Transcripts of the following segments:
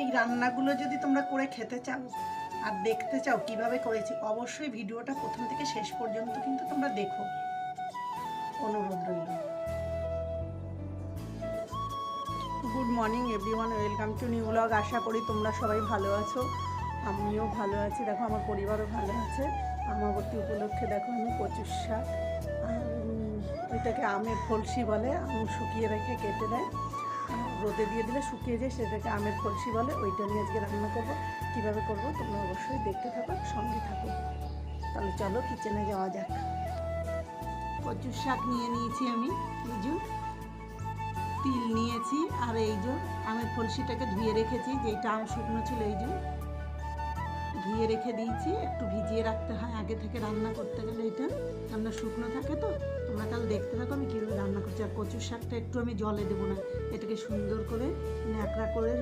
এই রান্নাগুলো যদি তোমরা করে খেতে চাও আর দেখতে চাও কীভাবে করেছি, অবশ্যই ভিডিওটা প্রথম থেকে শেষ পর্যন্ত কিন্তু তোমরা দেখো। অনুরোধ রইল। Good morning everyone welcome to new blog আশা করি তোমরা সবাই ভালো আছো। আমিও ভালো আছি। দেখো, আমার পরিবারও ভালো আছে। আমাবতী উপলক্ষে দেখো আমি কচুর শাক। ওইটাকে আমের ফলসি বলে, আম শুকিয়ে রেখে কেটে দেয়। রোদে দিয়ে দিলে শুকিয়ে যায়, সেটাকে আমের ফলসি বলে, ওইটা নিয়ে আজকে রান্না করব। কীভাবে করব তোমরা অবশ্যই দেখতে থাকো, সঙ্গে থাকো। তাহলে চলো কিচেনে যাওয়া যাক। কচুর শাক নিয়ে নিয়েছি আমি বিজু তিল নিয়েছি, আর এই যে আমের ফলসিটাকে ধুয়ে রেখেছি যেইটা আম শুকনো ছিল, এই যে। ধুয়ে রেখে দিয়েছি, একটু ভিজিয়ে রাখতে হয়, আগে থেকে রান্না করতে গেলে এটা। রান্না শুকনো থাকে তো? তোমরা তাহলে দেখতে থাকো আমি কীভাবে রান্না করছি। আর কচুর শাকটা একটু আমি জলে দেবো না। এটাকে সুন্দর করে ন্যাকড়া করে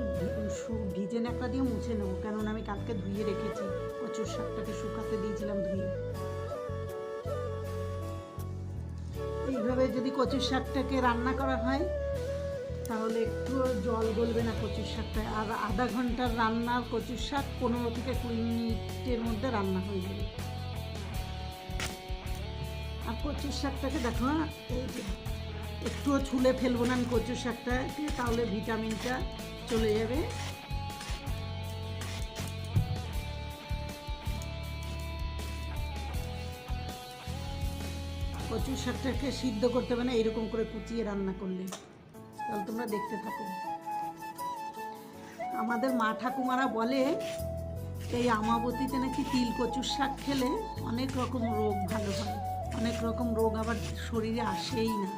ভিজে ন্যাকড়া দিয়ে মুছে নেব। কেননা আমি কালকে ধুয়ে রেখেছি। কচুর শাকটাকে শুকাতে দিয়েছিলাম ধুয়ে। এইভাবে যদি কচুর শাকটাকে রান্না করা হয়, তাহলে একটু জল গলবে না কচুর শাকটা। আর আধা ঘণ্টার রান্নার কচুর শাক পনেরো থেকে কুড়ি মিনিটের মধ্যে রান্না হয়ে যাবে। কচুর শাকটাকে দেখো এই একটুও ছুলে ফেলব না আমি কচুর শাকটাকে তাহলে ভিটামিনটা চলে যাবে। কচুর শাকটাকে সিদ্ধ করতে হবে না, এরকম করে কুচিয়ে রান্না করলে। তাহলে তোমরা দেখতে থাকো। আমাদের মা ঠাকুমারা বলে, এই আমাবতীতে নাকি তিল কচুর শাক খেলে অনেক রকম রোগ ভালো হয়। অনেক রকম রোগ আবার শরীরে আসেই না।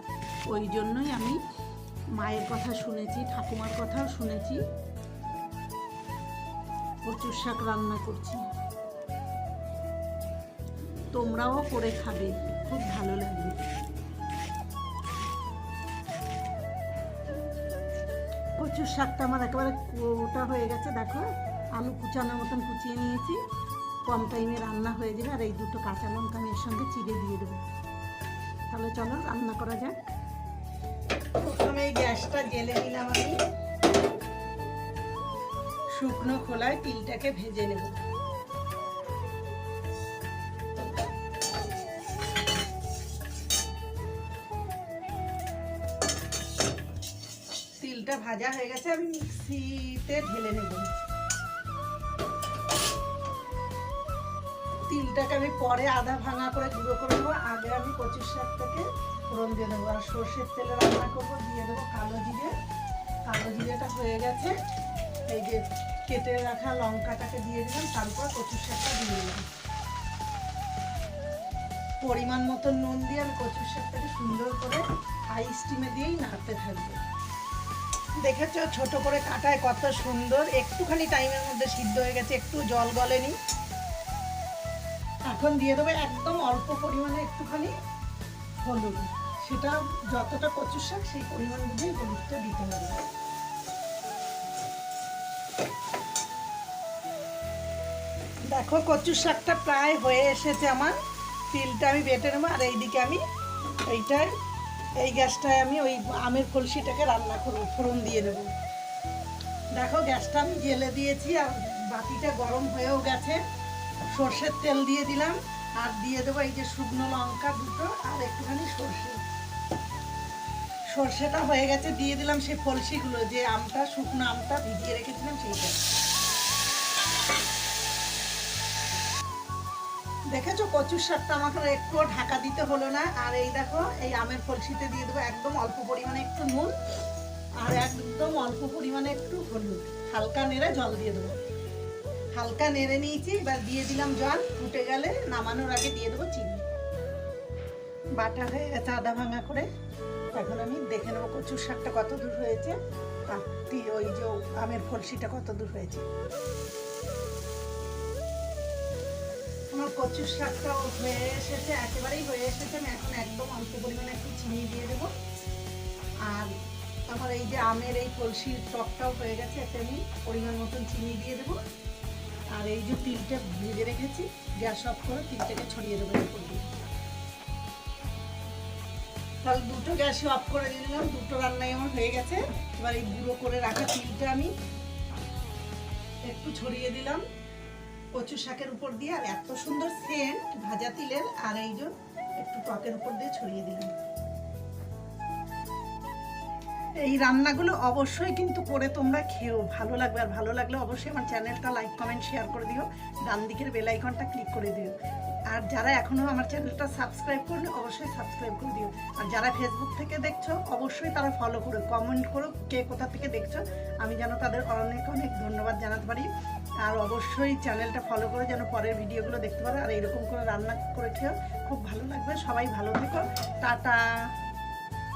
ওই জন্যই আমি মায়ের কথা শুনেছি, ঠাকুমার কথাও শুনেছি। কচুর শাক রান্না করছি। তোমরাও করে খাবে, খুব ভালো লাগবে। কচুর শাকটা আমার একেবারে কোটা হয়ে গেছে, দেখো। আলু কুচানোর মতন কুচিয়ে নিয়েছি। কম টাইমে রান্না হয়ে যাবে আর এই দুটো কাঁচা লঙ্কা আমি এর সঙ্গে চিড়ে দিয়ে দেবো। তাহলে চলো রান্না করা যাক। প্রথমে গ্যাসটা জেলে নিলাম আমি। শুকনো খোলায় তিলটাকে ভেজে নেব। তিলটা ভাজা হয়ে গেছে, আমি মিক্সিতে ঢেলে নেব। তিলটাকে আমি পরে আধা ভাঙা করে গুঁড়ো করে নেব। আগে আমি কচুর শাকটাকে ফোড়ন দিয়ে দেবো আর সর্ষের তেলে রান্না করব, দিয়ে দেবো কালো জিরে। কালো জিরেটা হয়ে গেছে। এই যে কেটে রাখা লঙ্কাটাকে দিয়ে দিলাম, তারপর কচুর শাকটা দিয়ে দিলাম পরিমাণ মতো নুন দিয়ে আমি কচুর শাকটাকে সুন্দর করে হাই স্টিমে দিয়েই নাড়তে থাকব। দেখেছ ছোট করে কাটায় কত সুন্দর? একটুখানি টাইমের মধ্যে সিদ্ধ হয়ে গেছে, একটু জল গলেনি। এখন দিয়ে দেবো একদম অল্প পরিমাণে একটুখানি হলুদ। সেটা যতটা কচুর শাক, সেই পরিমাণ বুঝেই হলুদটা দিতে হবে। দেখো, কচুর শাকটা প্রায় হয়ে এসেছে আমার। তিলটা আমি বেটে নেব, আর এইদিকে আমি এইটায় এই গ্যাসটায় আমি ওই আমের কলসিটাকে রান্না করব, ফোড়ন দিয়ে দেবো। দেখো, গ্যাসটা আমি জেলে দিয়েছি, আর বাতিটা গরম হয়েও গেছে। সর্ষের তেল দিয়ে দিলাম, আর দিয়ে দেবো এই যে শুকনো লঙ্কা দুটো আর একটুখানি সর্ষে। সর্ষেটা হয়ে গেছে, দিয়ে দিলাম সেই ফলসিগুলো, যে আমটা, শুকনো আমটা ভিজিয়ে রেখেছিলাম সেইটা। দেখেছ কচুর শাকটা আমাকে একটুও ঢাকা দিতে হলো না, আর এই দেখো, এই আমের ফলসিতে দিয়ে দেবো একদম অল্প পরিমাণে একটু নুন, আর একদম অল্প পরিমাণে একটু হলুদ, হালকা নেড়ে জল দিয়ে দেবো। হালকা নেড়ে নিয়েছি, এবার দিয়ে দিলাম জল, ফুটে গেলে নামানোর আগে দিয়ে দেবো চিনি। বাটা হয়ে গেছে আদা ভাঙা করে। এখন আমি দেখে নেব কচুর শাকটা কত দূর হয়েছে ওই যে আমের ফলসিটা কত দূর হয়েছে। আমার কচুর শাকটাও হয়ে এসেছে, একেবারেই হয়ে এসেছে। আমি এখন একদম অল্প পরিমাণে একটু চিনি দিয়ে দেবো। আর আমার এই যে আমের এই কলসির টকটাও হয়ে গেছে, এতে আমি পরিমাণ মতন চিনি দিয়ে দেবো। এই যে তিলটা ভেজে রেখেছি গ্যাস অফ করে তিলটাকে ছড়িয়ে দেবো। তাহলে দুটো গ্যাস অফ করে দিলাম, দুটো রান্নাই আমার হয়ে গেছে। এবার এই গুঁড়ো করে রাখা তিলটা আমি একটু ছড়িয়ে দিলাম কচু শাকের উপর দিয়ে। আর এত সুন্দর সেন্ট ভাজা তিলের, আর এই একটু টকের উপর দিয়ে ছড়িয়ে দিলাম। এই রান্নাগুলো অবশ্যই কিন্তু করে তোমরা খেও। ভালো লাগবে আর ভালো লাগলে অবশ্যই আমার চ্যানেলটা লাইক, কমেন্ট, শেয়ার করে দিও। ডান দিকের বেল আইকনটা ক্লিক করে দিও। আর যারা এখনও আমার চ্যানেলটা সাবস্ক্রাইব করনি, অবশ্যই সাবস্ক্রাইব করে দিও। আর যারা ফেসবুক থেকে দেখছ, অবশ্যই তারা ফলো করো কমেন্ট করো কে কোথা থেকে দেখছ। আমি যেন তাদের অনেক অনেক ধন্যবাদ জানাতে পারি। আর অবশ্যই চ্যানেলটা ফলো করে যেন পরের ভিডিওগুলো দেখতে পারো। আর এরকম করে রান্না করে খেও। খুব ভালো লাগবে। সবাই ভালো থেকো। টাটা।